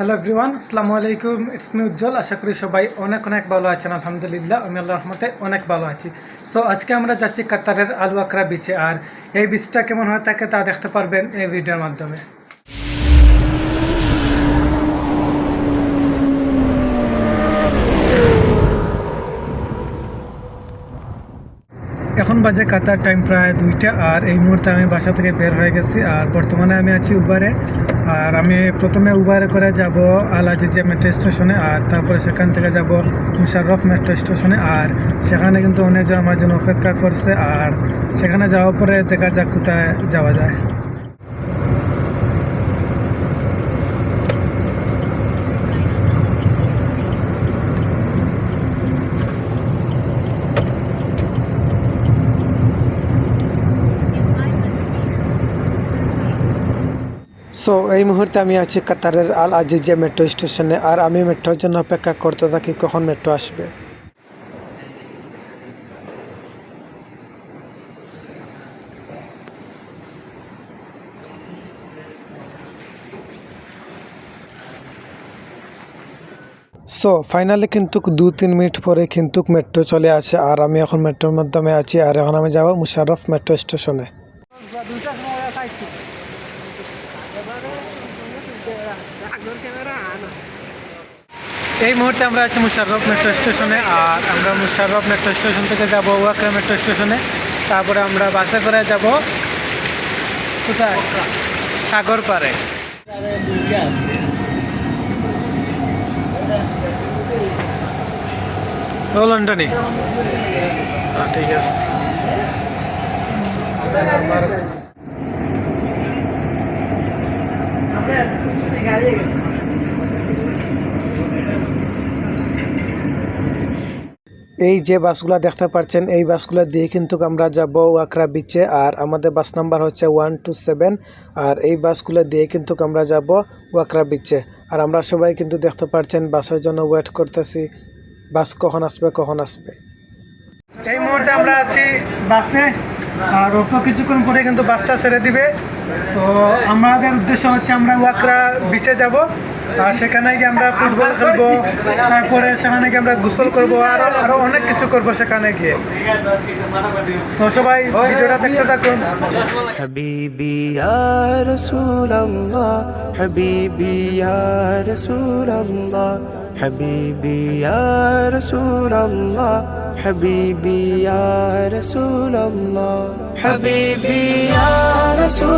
Hello everyone আসসালামু আলাইকুম it's me উজ্জ্বল আশা করি সবাই অনেক অনেক ভালো আছেন, আলহামদুলিল্লাহ। আমি আল্লাহ রহমতে অনেক ভালো আছি। সো আজকে আমরা যাচ্ছি কাতারের আলু আকরা বিচে আর এই বিচটা কেমন হয়ে থাকে তা দেখতে পারবেন এই ভিডিওর মাধ্যমে। এখন বাজে কাতার টাইম প্রায় দুইটা। আর এই মুহূর্তে আমি বাসা থেকে বের হয়ে গেছি। আর বর্তমানে আমি আছি উবারে আর আমি প্রথমে উবারে করে যাব আল আজিজিয়া মেট্রো স্টেশনে আর তারপরে সেখান থেকে যাব মুশারফ মেট্রো স্টেশনে আর সেখানে কিন্তু অনেকজন আমার জন্য অপেক্ষা করছে, আর সেখানে যাওয়ার পরে দেখা যাক কোথায় যাওয়া যায়। সো এই মুহূর্তে আমি আছি কাতারের আল আজিজিয়া মেট্রো স্টেশনে আর আমি মেট্রোর জন্য অপেক্ষা করতে থাকি কখন মেট্রো আসবে। সো ফাইনালি কিন্তু দু তিন মিনিট পরে কিন্তু মেট্রো চলে আসে, আর আমি এখন মেট্রোর মাধ্যমে আছি, আর এখন আমি যাব মুশারফ মেট্রো স্টেশনে এই মুহূর্তে আমরা আছি মুশাররফ মেট্রো স্টেশনে আর আমরা মুশাররফ মেট্রো স্টেশন থেকে যাব ওয়াকরা মেট্রো স্টেশনে তারপরে আমরা বাসে করে যাব কোথায়? সাগর পাড়ে ও লন্ডনে? ঠিক আছে। এই যে বাসগুলো দেখতে পাচ্ছেন এই বাসগুলো দিয়ে কিন্তু আমরা যাব ওয়াকরা বিচে আর আমাদের বাস নাম্বার হচ্ছে ওয়ান টু সেভেন আর এই বাসগুলো দিয়ে কিন্তু আমরা যাব ওয়াকরা বিচে আর আমরা সবাই কিন্তু দেখতে পাচ্ছেন বাসের জন্য ওয়েট করতেছি। বাস কখন আসবে কখন আসবে। এই মুহূর্তে আমরা আছি বাসে। আর অল্প কিছুক্ষণ পরে কিন্তু বাসটা ছেড়ে দিবে। তো আমাদের উদ্দেশ্য হচ্ছে আমরা ওয়াকরা বিচে যাব। সেখানে গিয়ে আমরা ফুটবল খেলব, তারপরে সেখানে গিয়ে আমরা গোসল করব, আরও আরও অনেক কিছু করব সেখানে গিয়ে। তো সবাই ভিডিওটা দেখতে থাকুন। হাবিবি রাসূলুল্লাহ হাবিবি রাসূলুল্লাহ হাবিবি রাসূলুল্লাহ হাবিবি রাসূলুল্লাহ, হাবিবি রাসূল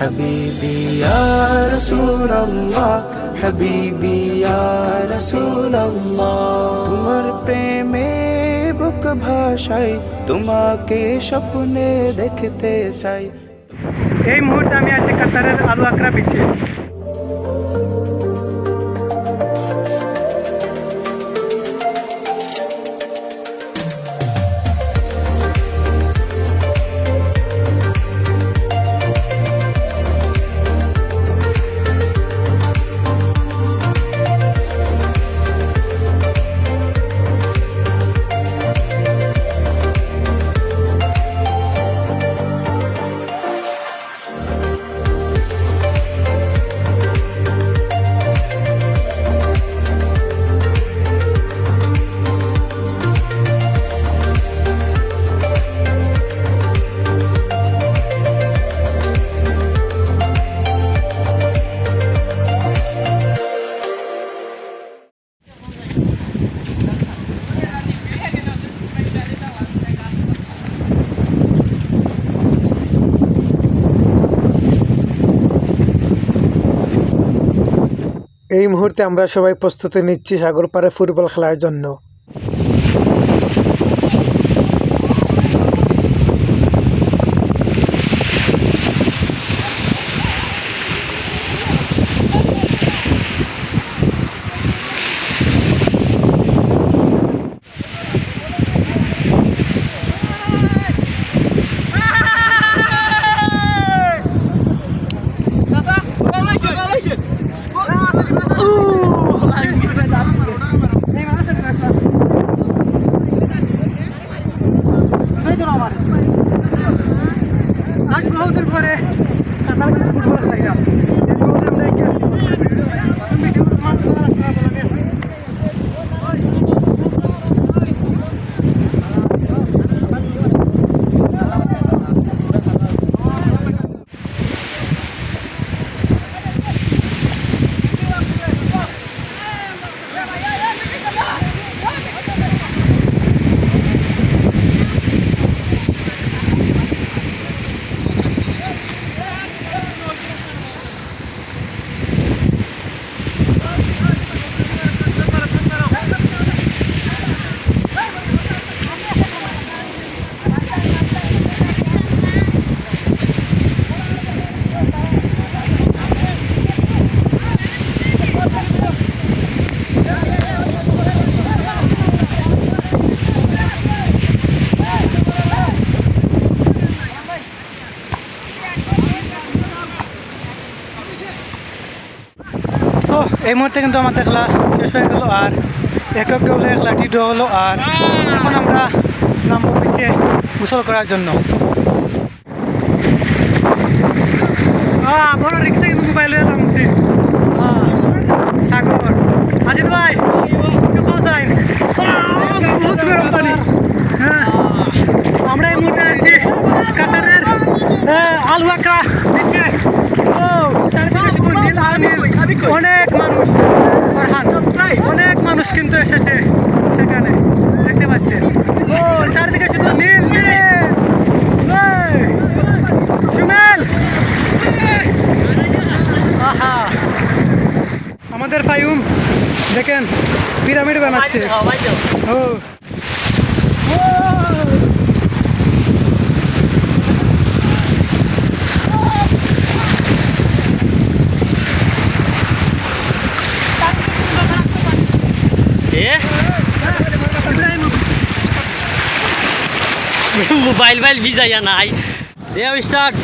حبيبي يا رسول الله حبيبي يا رسول الله حبيبي يا رسول الله حبيبي يا رسول الله حبيبي يا رسول الله তোমার প্রেমে বুক ভাষাই তোমাকে স্বপ্নে দেখতে চাই এই মুহূর্তে আমি আছি কাতারের আলু আকরা বিচে মুহূর্তে আমরা সবাই প্রস্তুতি নিচ্ছি সাগর পাড়ে ফুটবল খেলার জন্য। आज बहुत दिन पर এই মুহূর্তে কিন্তু আমাদের একলা শেষ হয়ে গেল আর একক দৌড়ে একলা ড্র হলো আর এখন আমরা নামবো পিছিয়ে গোসল করার জন্য। রিক্সা কিন্তু মোবাইল হয়ে নামছি আহ, সাগর আজিত ভাই চুকো সাইন বহুত গরম পানি হ্যাঁ আমরা এই মুহূর্তে আছি কাতারের আলু আঁকা নিচে ও চারিদিকে শুধু নীল আর নীল। অনেক মানুষ ফরহান, অনেক মানুষ কিন্তু এসেছে সেখানে। দেখতে পাচ্ছেন। ও চারিদিকে শুধু নীল নীল। সুমেল। আহা। আমাদের ফাইউম দেখেন পিরামিড বানাচ্ছে। ও। মোবাইল বাইল ভিজাইয়া নাই। দেও স্টার্ট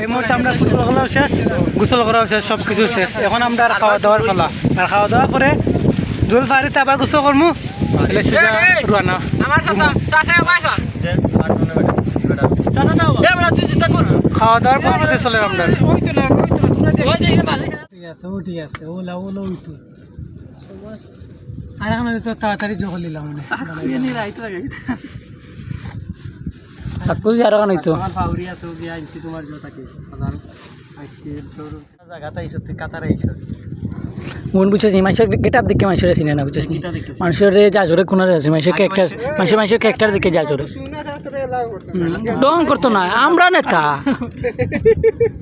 এই মুহূর্তে আমরা ফুটবল খেলাও শেষ গোসল করাও শেষ সব কিছু শেষ। এখন আমরা আর খাওয়া দাওয়ার ফেলা আর খাওয়া দাওয়ার পরে জল ফারিতে আবার গোসল তাহলে সোজা রুয়ানা। খাওয়া দাওয়ার প্রস্তুতি চলে আমরা ঠিক আছে ও ঠিক আছে ওলা ওলা ওই তো। আর এখন তো তাড়াতাড়ি জল নিলাম সাতপুর আর কান হইতো পাউরিয়া তো গিয়া আনছি তোমার জোতাকে জায়গাতে আইসো তুই কাতারে আইসো মন বুঝছিস মানুষের গেট আপ দেখে মানুষের চিনে না বুঝছিস নি? মানুষের যা জোরে কোনার আছে মানুষের ক্যারেক্টার মানুষের মানুষের ক্যারেক্টার দেখে যা জোরে ডং করতো না আমরা নেতা।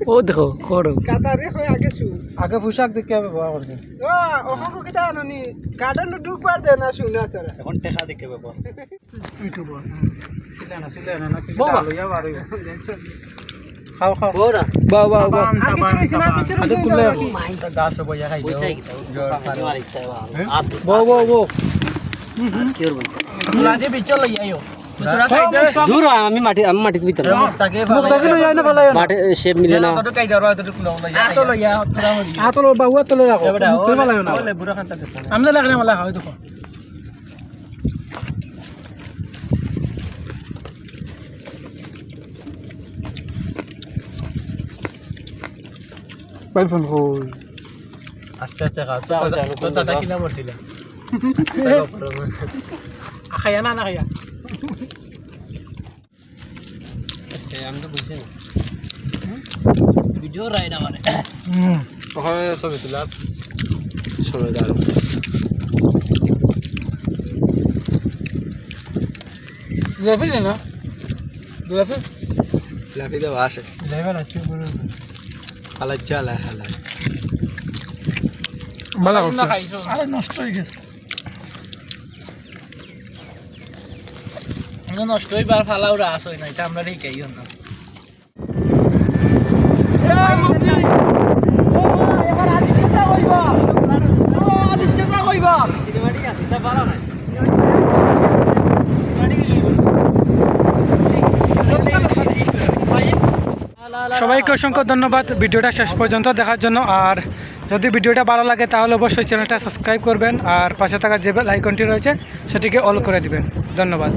ও দেখো করো আগে পোশাক দেখে ব্যবহার করছে গার্ডেন ঢুক পার দে না? শুনা করে এখন টেকা দেখে ব্যবহার ইউটিউব খাও খাও। বৌরা। বাও বাও বাও আমি রইছি না পিছনে আগে তুলে গাছ বইয়া খাই বউ বউ বউ দূর হ, আমি মাটি আমি মাটির ভিতরে মুখ দেখে লইয়া না ফেলাই মাটি শেপ মিলে না। আতলো বাবু আতলো রাখো। মুখ তো আমি লাগে না। মালা খাও দেখো। মোবাইল ফোন কই আস্তে আস্তে খাও তোর দাদা কিনা মরছিল খাইয়া না না খাইয়া আমি তো বুঝছি না। ভিডিও রাইড আমার ওখানে ছবি তোলা সময় দাঁড়ো লেফি না লেফি লাফি দেওয়া আসে লেভেল আছে হালাই চালা হালাই ভালো করছে আরে নষ্ট হয়ে গেছে। নষ্ট হইবার ফালাও রাস হয় না এটা আমরা রেখেই না সবাইকে অসংখ্য ধন্যবাদ। ভিডিওটা শেষ পর্যন্ত দেখার জন্য। আর যদি ভিডিওটা ভালো লাগে, তাহলে অবশ্যই চ্যানেলটা সাবস্ক্রাইব করবেন। আর পাশে থাকা যে বেল আইকনটি রয়েছে, সেটিকে অল করে দিবেন। ধন্যবাদ।